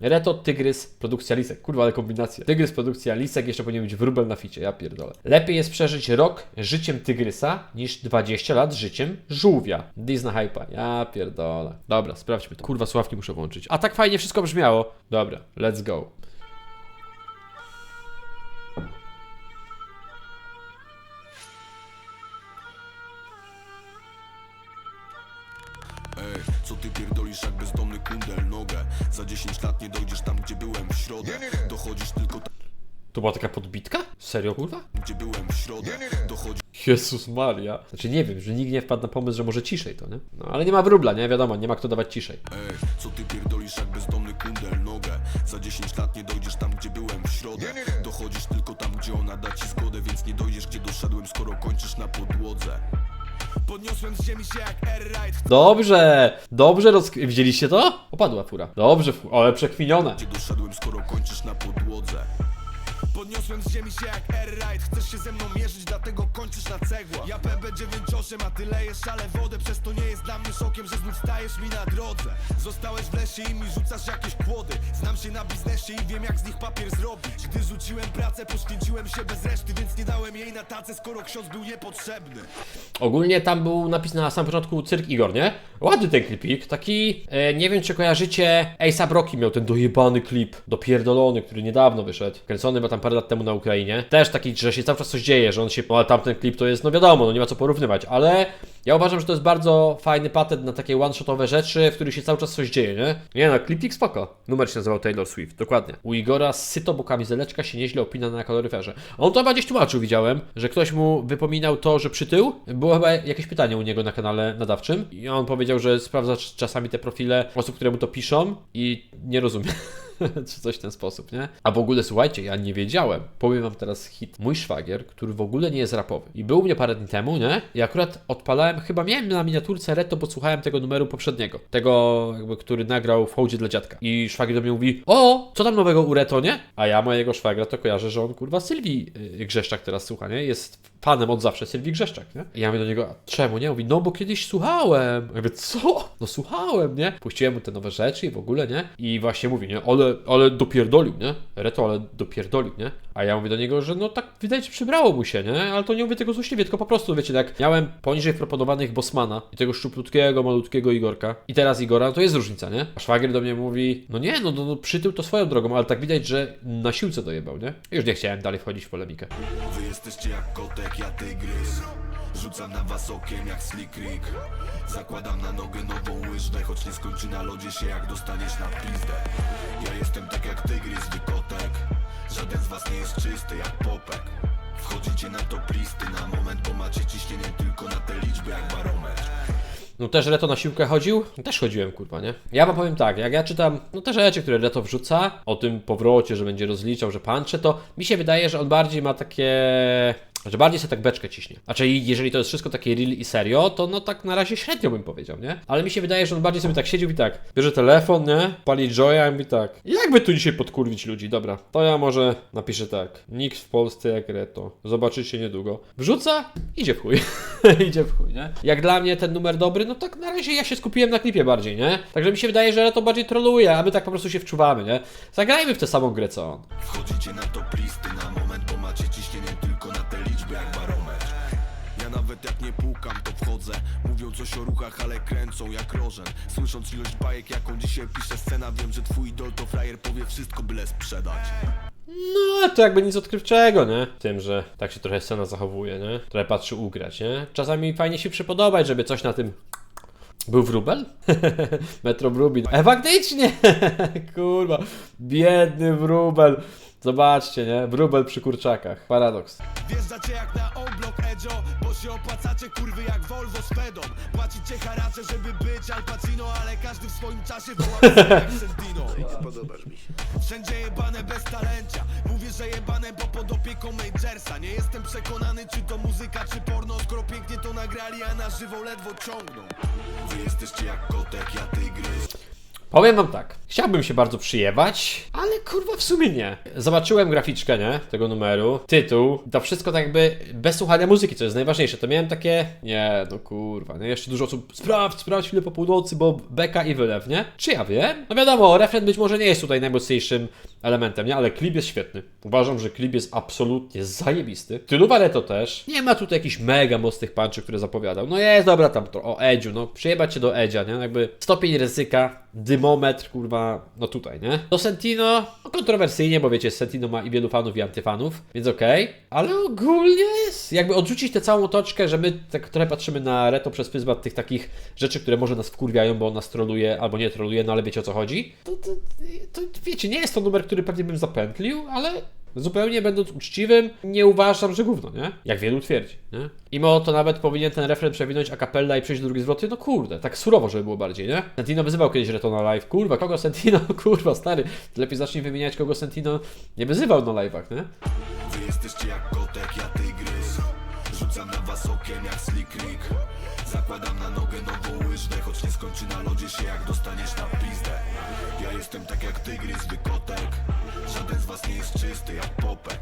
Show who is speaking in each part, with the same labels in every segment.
Speaker 1: Reto, Tygrys, produkcja Lisek. Kurwa, ale kombinacja. Tygrys, produkcja Lisek, jeszcze powinien być wróbel na ficie, ja pierdolę. Lepiej jest przeżyć rok życiem Tygrysa, niż 20 lat życiem żółwia. Disney hypa, ja pierdolę. Dobra, sprawdźmy to. Kurwa, sławki muszę włączyć. A tak fajnie wszystko brzmiało. Dobra, let's go.
Speaker 2: Środę Dochodzisz tylko tam
Speaker 1: To była taka podbitka? Serio, kurwa?
Speaker 2: gdzie byłem w środę Dochodzisz
Speaker 1: Jezus Maria. Znaczy nie wiem, że nikt nie wpadł na pomysł, że może ciszej to, nie? No ale nie ma wróbla, nie? Wiadomo, nie ma kto dawać ciszej.
Speaker 2: Ej, co ty pierdolisz jak bezdomny kundel nogę Za 10 lat nie dojdziesz tam gdzie byłem w środę Dochodzisz tylko tam gdzie ona da ci zgodę Więc nie dojdziesz gdzie doszedłem skoro kończysz na podłodze Podniosłem z ziemi się jak Air
Speaker 1: Dobrze! Dobrze roz... Widzieliście to? Opadła fura. Dobrze, fu- ale przekwinione.
Speaker 2: Gdzie doszedłem skoro kończysz na podłodze Podniosłem z ziemi się jak Air Chcesz się ze mną mierzyć, dlatego kończysz na cegła. Ja PB 98, a ty lejesz ale wodę. Przez to nie jest dla mnie szokiem, że znów stajesz mi na drodze. Zostałeś w lesie i mi rzucasz jakieś kłody. Znam się na biznesie i wiem jak z nich papier zrobić. Gdy rzuciłem pracę, poświęciłem się bez reszty Więc nie dałem jej na tacę, skoro ksiądz był niepotrzebny.
Speaker 1: Ogólnie tam był napis na samym początku Cyrk Igor, nie? Ładny ten klipik, taki... E, nie wiem, czy kojarzycie... A$AP Rocky miał ten dojebany klip, dopierdolony, który niedawno wyszedł. Kręcony tam parę lat temu na Ukrainie. Też taki, że się cały czas coś dzieje, że on się... No, tamten klip to jest, no wiadomo, no nie ma co porównywać, ale... Ja uważam, że to jest bardzo fajny patent na takie one-shotowe rzeczy, w których się cały czas coś dzieje, nie? Nie no, klipik spoko. Numer się nazywał Taylor Swift, dokładnie. U Igora syto, bo kamizeleczka się nieźle opina na kaloryferze. On to chyba gdzieś tłumaczył, widziałem, że ktoś mu wypominał to, że przytył. Było chyba jakieś pytanie u niego na kanale nadawczym i on powiedział, że sprawdza cz- czasami te profile osób, które mu to piszą i nie rozumie. czy coś w ten sposób, nie? A w ogóle słuchajcie, ja nie wiedziałem. Powiem wam teraz hit. Mój szwagier, który w ogóle nie jest rapowy. I był u mnie parę dni temu, nie? I akurat odpalałem, chyba miałem na miniaturce Reto, bo słuchałem tego numeru poprzedniego. Tego, jakby, który nagrał w hołdzie dla dziadka. I szwagier do mnie mówi, o, co tam nowego u Reto, nie? A ja mojego szwagra to kojarzę, że on kurwa Sylwii yy, Grzeszczak teraz słucha, nie? Jest fanem od zawsze Sylwii Grzeszczak, nie? I ja mówię do niego, a czemu nie? Mówi, no bo kiedyś słuchałem. Ja mówię, co? No słuchałem, nie? Puściłem mu te nowe rzeczy i w ogóle, nie? I właśnie mówi, nie? Ale, dopierdolił, nie? Reto, ale dopierdolił, nie? A ja mówię do niego, że no tak się przybrało mu się, nie? Ale to nie mówię tego złośliwie, tylko po prostu, wiecie, jak miałem poniżej proponowanych Bosmana i tego szczuplutkiego, malutkiego Igorka i teraz Igora, no to jest różnica, nie? A szwagier do mnie mówi, no nie, no, no, no przytył to swoją drogą, ale tak widać, że na siłce dojebał, nie? Już nie chciałem dalej wchodzić w polemikę.
Speaker 2: Wy jesteście jak kotek, ja tygrys Rzucam na was okiem jak Slick Rick. Zakładam na nogę nową łyżwę Choć nie skończy na lodzie się jak dostaniesz na pizdę. Ja jestem tak jak tygrys, wy kotek Żaden z was nie jest czysty jak popek. Wchodzicie na top listy na moment Bo macie ciśnienie tylko na te liczby jak barometr.
Speaker 1: No też Reto na siłkę chodził? Też chodziłem, kurwa, nie? Ja wam powiem tak, jak ja czytam, no te rzeczy, które Reto wrzuca, o tym powrocie, że będzie rozliczał, że pancze, to mi się wydaje, że on bardziej ma takie... Że bardziej sobie tak beczkę ciśnie. Znaczy, jeżeli to jest wszystko takie real i serio, to no tak na razie średnio bym powiedział, nie? Ale mi się wydaje, że on bardziej sobie tak siedział i tak, bierze telefon, nie? Pali joya i mówi tak, jakby tu dzisiaj podkurwić ludzi, dobra, to ja może napiszę tak, nikt w Polsce jak Reto, zobaczycie niedługo. Wrzuca, idzie w chuj, idzie w chuj, nie? Jak dla mnie ten numer dobry, no tak na razie ja się skupiłem na klipie bardziej, nie? Także mi się wydaje, że Reto bardziej troluje, a my tak po prostu się wczuwamy, nie? Zagrajmy w tę samą grę co on.
Speaker 2: Wchodzicie na top listy nie pukam, to wchodzę Mówią coś o ruchach, ale kręcą jak rożen Słysząc ilość bajek, jaką dzisiaj pisze scena Wiem, że twój idol to frajer powie wszystko, byle sprzedać
Speaker 1: No, to jakby nic odkrywczego, nie? Tym, że tak się trochę scena zachowuje, nie? Trochę patrzy ugrać, nie? Czasami fajnie się przypodobać, żeby coś na tym... Był wróbel? Metro Wróbin. E, faktycznie! Kurwa, biedny wróbel. Zobaczcie, nie? Wróbel przy kurczakach. Paradoks.
Speaker 2: Wjeżdżacie jak na oblok Edzio Bo się opłacacie kurwy jak Volvo z Fedą Płacicie haracze, żeby być Al Pacino Ale każdy w swoim czasie woła się jak Sentino
Speaker 3: Podobasz mi się.
Speaker 2: Wszędzie jebane bez talencia Mówię, że jebane, bo pod opieką Majersa Nie jestem przekonany, czy to muzyka, czy porno Skoro pięknie to nagrali, a na żywo ledwo ciągną Wy jesteście jak kotek, ja tygrys
Speaker 1: Powiem wam tak, chciałbym się bardzo przyjebać, ale kurwa w sumie nie. Zobaczyłem graficzkę, nie, tego numeru, tytuł, to wszystko tak jakby bez słuchania muzyki, co jest najważniejsze, to miałem takie, nie, no kurwa, nie, jeszcze dużo osób, sprawdź, sprawdź chwilę po północy, bo beka i wylew, nie? Czy ja wiem? No wiadomo, refren być może nie jest tutaj najmocniejszym elementem, nie, ale klip jest świetny. Uważam, że klip jest absolutnie zajebisty. Tyluwa Reto też. Nie ma tutaj jakichś mega mocnych punchów, które zapowiadał. No jest, dobra, tam to o Edziu, no przyjebać się do Edzia, nie? Jakby stopień ryzyka, dymometr, kurwa, no tutaj, nie? Do Sentino, no kontrowersyjnie, bo wiecie, Sentino ma i wielu fanów, i antyfanów, więc okej. Ale ogólnie jest, jakby odrzucić tę całą otoczkę, że my tak trochę patrzymy na Reto przez pryzmat tych takich rzeczy, które może nas wkurwiają, bo on nas troluje, albo nie troluje, no ale wiecie o co chodzi. To, to, to wiecie, nie jest to numer, który pewnie bym zapętlił, ale Zupełnie będąc uczciwym, nie uważam, że gówno, nie? Jak wielu twierdzi, nie? I mo to nawet powinien ten refren przewinąć a i przejść do drugiej zwroty, no kurde, tak surowo, żeby było bardziej, nie? Sentino wyzywał kiedyś Reto na live, kurwa, kogo Sentino, kurwa, stary, lepiej zacznij wymieniać, kogo Sentino nie wyzywał na live'ach, nie?
Speaker 2: Wy jesteście jak kotek, ja tygrys Rzucam na was okiem jak slick Rick Zakładam na nogę nową łyżwę Choć nie skończy na lodzie się jak dostaniesz na pizdę Ja jestem tak jak tygrys, wy kotek Żaden z was nie jest czysty jak popek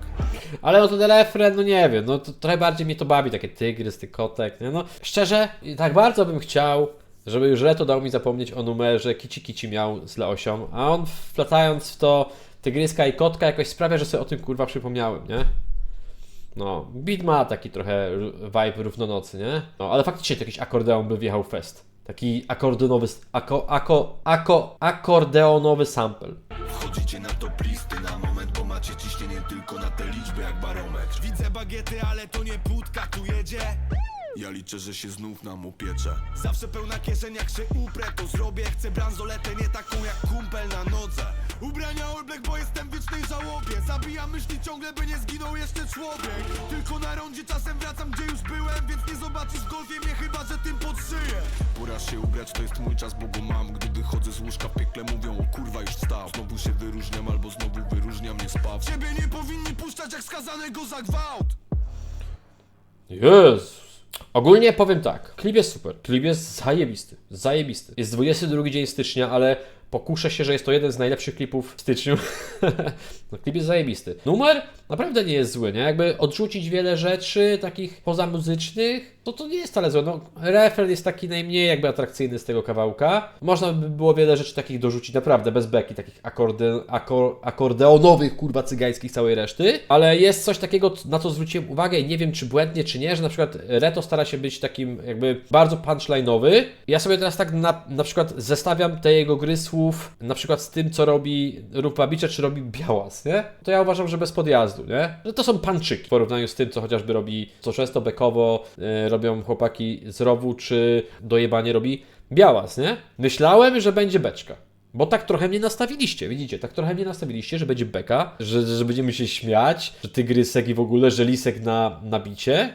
Speaker 1: Ale no ten refren, no nie wiem, no to trochę bardziej mnie to bawi, takie tygrys, ty kotek, nie? No, szczerze, tak bardzo bym chciał, żeby już Reto dał mi zapomnieć o numerze Kici Kici miał z Leosią, a on wplatając w to tygryska i kotka jakoś sprawia, że sobie o tym kurwa przypomniałem, nie? No, beat ma taki trochę vibe równonocy, nie? No, ale faktycznie to jakiś akordeon by wjechał fest. Taki akordeonowy, ako, ako, ako, akordeonowy sample.
Speaker 2: Wchodzicie na top listy na moment Bo macie ciśnienie tylko na te liczby jak barometr Widzę bagiety, ale to nie płótka tu jedzie ja liczę, że się znów nam upiecze. Zawsze pełna kieszeń, jak się uprę to zrobię. Chcę bransoletę, nie taką jak kumpel na nodze. Ubrania all black, bo jestem w wiecznej żałobie. Zabijam myśli ciągle, by nie zginął jeszcze człowiek. Tylko na rondzie czasem wracam, gdzie już byłem Więc nie zobaczysz w golfie mnie, chyba że tym podszyję. Pora się ubrać, to jest mój czas, bo go mam. Gdy wychodzę z łóżka piekle, mówią o kurwa już wstał Znowu się wyróżniam, albo znowu wyróżnia mnie spaw. Ciebie nie powinni puszczać jak skazanego za gwałt.
Speaker 1: Jezus. Ogólnie powiem tak, klip jest super, klip jest zajebisty, zajebisty. Jest 22 dzień stycznia, ale pokuszę się, że jest to jeden z najlepszych klipów w styczniu. no, klip jest zajebisty. Numer naprawdę nie jest zły, nie? Jakby odrzucić wiele rzeczy takich pozamuzycznych, to to nie jest wcale złe. No, refren jest taki najmniej jakby atrakcyjny z tego kawałka. Można by było wiele rzeczy takich dorzucić naprawdę bez beki, takich akorde, akor, akordeonowych, kurwa, cygańskich całej reszty. Ale jest coś takiego, na co zwróciłem uwagę i nie wiem, czy błędnie, czy nie, że na przykład Reto stara się być takim jakby bardzo punchline'owy. Ja sobie teraz tak na, na przykład zestawiam te jego gry na przykład z tym, co robi Rupabicze, czy robi Białas, nie? To ja uważam, że bez podjazdu, nie? Że to są panczyki w porównaniu z tym, co chociażby robi, co często bekowo y, robią chłopaki z Rowu, czy dojebanie robi Białas, nie? Myślałem, że będzie beczka. Bo tak trochę mnie nastawiliście, widzicie, tak trochę mnie nastawiliście, że będzie beka, że, że będziemy się śmiać, że tygrysek i w ogóle, że lisek na, na bicie.